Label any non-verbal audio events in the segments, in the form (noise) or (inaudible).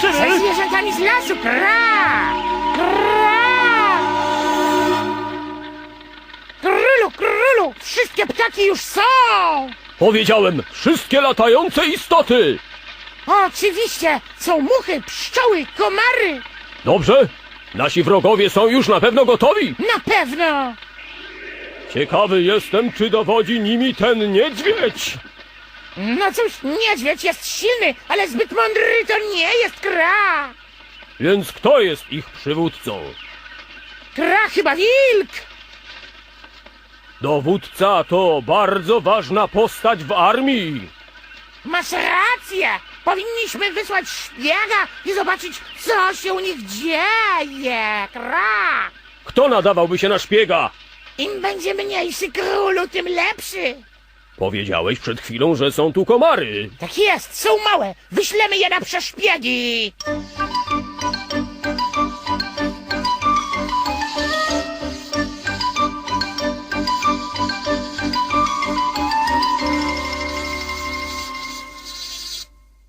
Ze zwierzętami z lasu, kra! Kra! Królu, królu, wszystkie ptaki już są! Powiedziałem, wszystkie latające istoty! Oczywiście, są muchy, pszczoły, komary! Dobrze? Nasi wrogowie są już na pewno gotowi! Na pewno! Ciekawy jestem, czy dowodzi nimi ten niedźwiedź! No cóż, niedźwiedź jest silny, ale zbyt mądry to nie jest kra! Więc kto jest ich przywódcą? Kra chyba wilk! Dowódca to bardzo ważna postać w armii! Masz rację! Powinniśmy wysłać szpiega i zobaczyć, co się u nich dzieje! Kra! Kto nadawałby się na szpiega? Im będzie mniejszy królu, tym lepszy! Powiedziałeś przed chwilą, że są tu komary. Tak jest, są małe! Wyślemy je na przeszpiegi!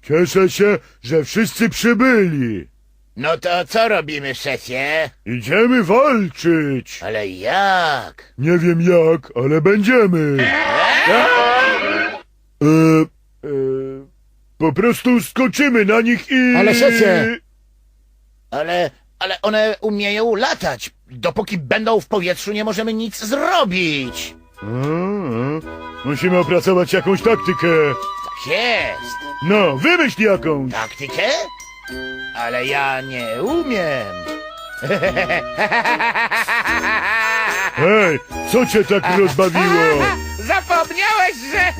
Cieszę się, że wszyscy przybyli. No to co robimy, szefie? Idziemy walczyć. Ale jak? Nie wiem jak, ale będziemy. E, e, po prostu skoczymy na nich i... Ale szefie! Ale, ale one umieją latać. Dopóki będą w powietrzu, nie możemy nic zrobić. A, a. Musimy opracować jakąś taktykę. Tak jest. No, wymyśl jakąś. Taktykę? Ale ja nie umiem. (laughs) Hej, co cię tak (laughs) rozbawiło? (laughs) Zapomniałeś, że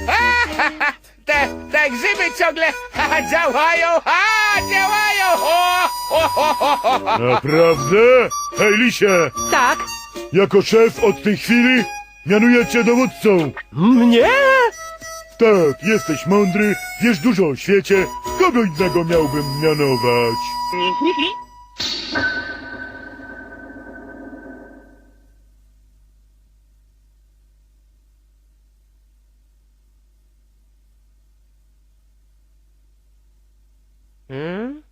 te, te grzyby ciągle działają! A, działają! O, o, o, o. Naprawdę? Hej, Lisie, Tak? jako szef od tej chwili mianuję cię dowódcą. Mnie? Tak, jesteś mądry, wiesz dużo o świecie. Kogo innego miałbym mianować? Hmm?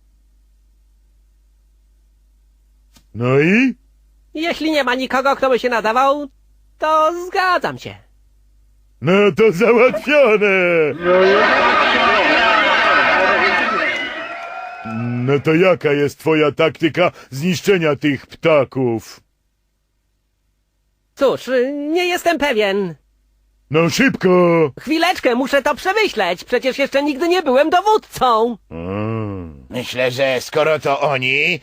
No i? Jeśli nie ma nikogo, kto by się nadawał, to zgadzam się. No to załatwione! No to jaka jest twoja taktyka zniszczenia tych ptaków? Cóż, y, nie jestem pewien. No szybko! Chwileczkę, muszę to przemyśleć. Przecież jeszcze nigdy nie byłem dowódcą. Myślę, że skoro to oni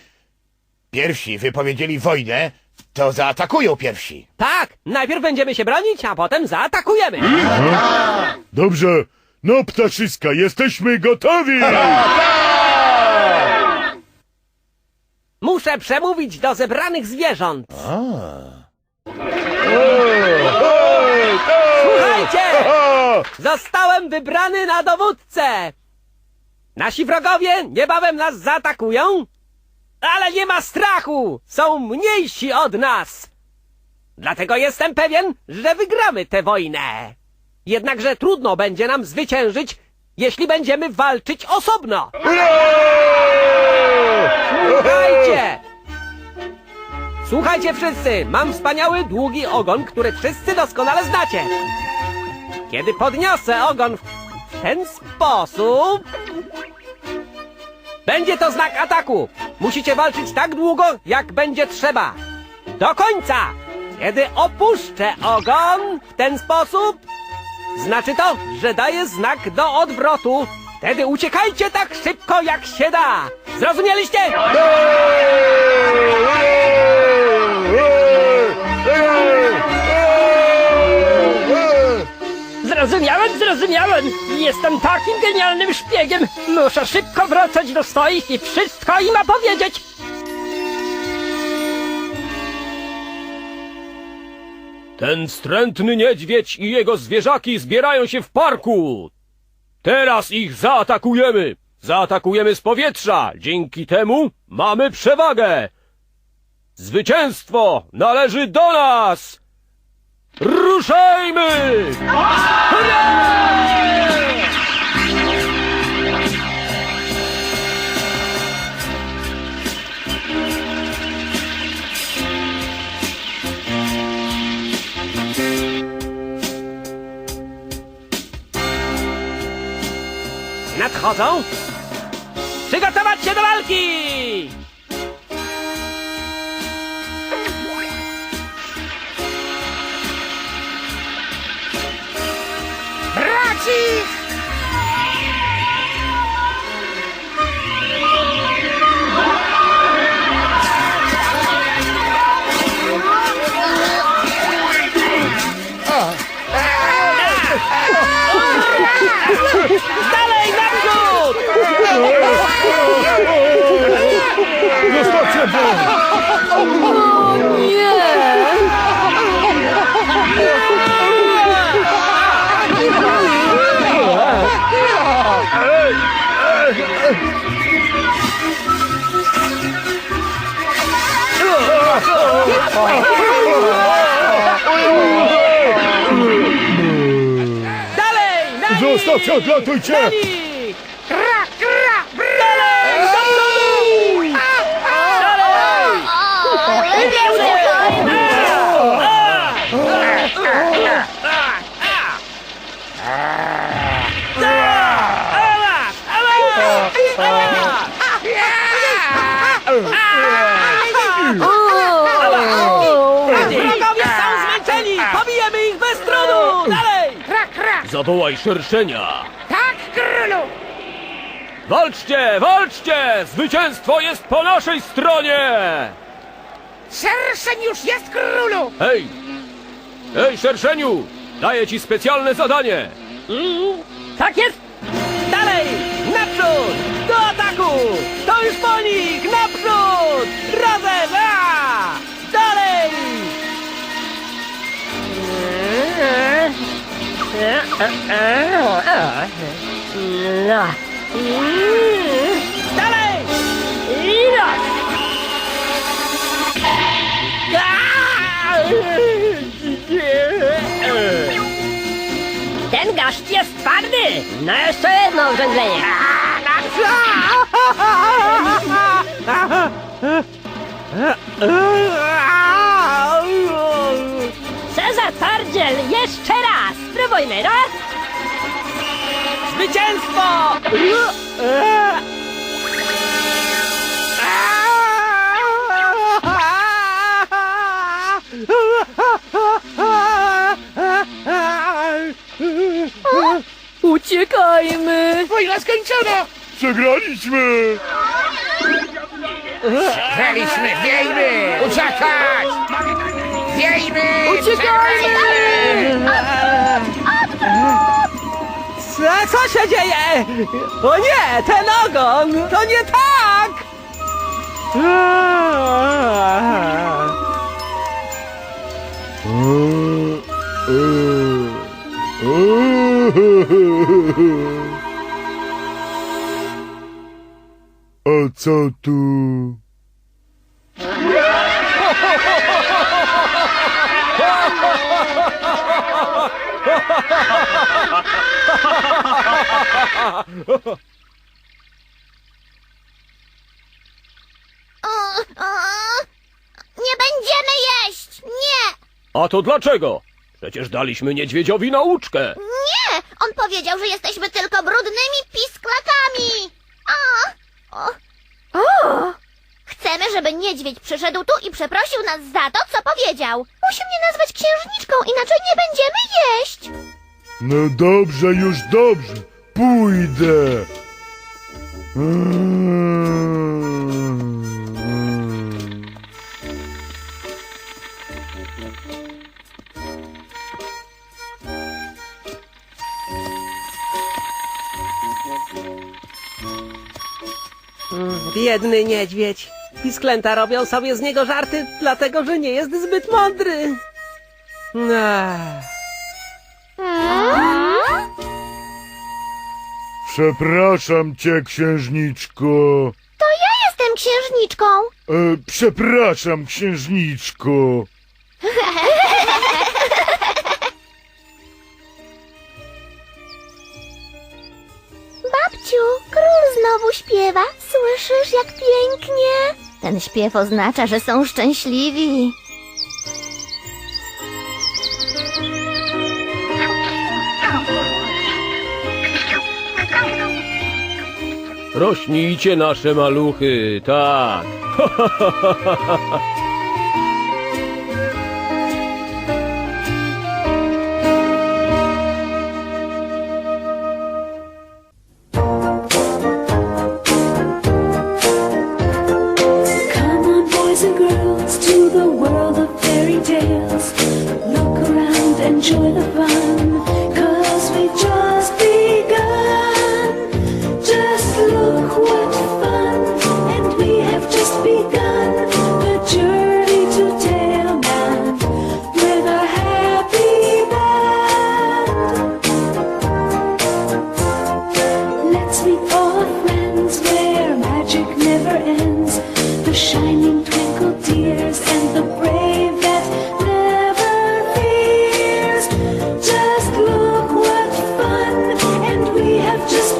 pierwsi wypowiedzieli wojnę, to zaatakują pierwsi. Tak, najpierw będziemy się bronić, a potem zaatakujemy. Dobrze, no ptaszyska, jesteśmy gotowi! Muszę przemówić do zebranych zwierząt. Słuchajcie! A! Zostałem wybrany na dowódcę! Nasi wrogowie niebawem nas zaatakują, ale nie ma strachu! Są mniejsi od nas! Dlatego jestem pewien, że wygramy tę wojnę. Jednakże trudno będzie nam zwyciężyć, jeśli będziemy walczyć osobno. Słuchajcie! Słuchajcie wszyscy, mam wspaniały, długi ogon, który wszyscy doskonale znacie. Kiedy podniosę ogon w ten sposób... Będzie to znak ataku. Musicie walczyć tak długo, jak będzie trzeba. Do końca! Kiedy opuszczę ogon w ten sposób, znaczy to, że daję znak do odwrotu. Wtedy uciekajcie tak szybko, jak się da. Zrozumieliście? Zrozumiałem, zrozumiałem! Jestem takim genialnym szpiegiem! Muszę szybko wracać do swoich i wszystko im opowiedzieć! Ten wstrętny niedźwiedź i jego zwierzaki zbierają się w parku! Teraz ich zaatakujemy! Zaatakujemy z powietrza! Dzięki temu mamy przewagę! Zwycięstwo należy do nas! Ruszajmy! Nadchodzą! Przygotować się do walki! see. Dalej, na nich! Zostawcie, odlatujcie! Na nich! Kra, kra, Dalej, do przodu! Dalej! Wrogowie Zawołaj szerszenia! Tak, królu! Walczcie, walczcie! Zwycięstwo jest po naszej stronie! Szerszeń już jest królu! Hej! Hej, szerszeniu! Daję ci specjalne zadanie! Tak jest! Dalej! Naprzód! Do ataku! To już po nich! Naprzód! Razem! Ten gaszcz jest twardy! No jeszcze jedno urzędzenie! Cezar Twardziel, jeszcze! Spróbujmy, raz! Zwycięstwo! Uciekajmy! Wojna skończona! Przegraliśmy! Graliśmy, wiejmy! Uciekać! Wiejmy! Co, co się dzieje? O nie, ten ogon! To nie tak! A co tu? O, o, nie będziemy jeść! Nie! A to dlaczego? Przecież daliśmy niedźwiedziowi nauczkę! Nie! On powiedział, że jesteśmy tylko brudnymi pisklakami! O! O! o. Chcemy, żeby niedźwiedź przyszedł tu i przeprosił nas za to, co powiedział. Musi mnie nazwać księżniczką, inaczej nie będziemy jeść! No dobrze, już dobrze. Pójdę. Biedny niedźwiedź. Pisklęta robią sobie z niego żarty, dlatego że nie jest zbyt mądry. Przepraszam cię, księżniczko. To ja jestem księżniczką! E, przepraszam, księżniczko. Babciu, król znowu śpiewa. Słyszysz, jak pięknie? Ten śpiew oznacza, że są szczęśliwi. Rośnijcie nasze maluchy, tak. (laughs)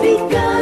begun.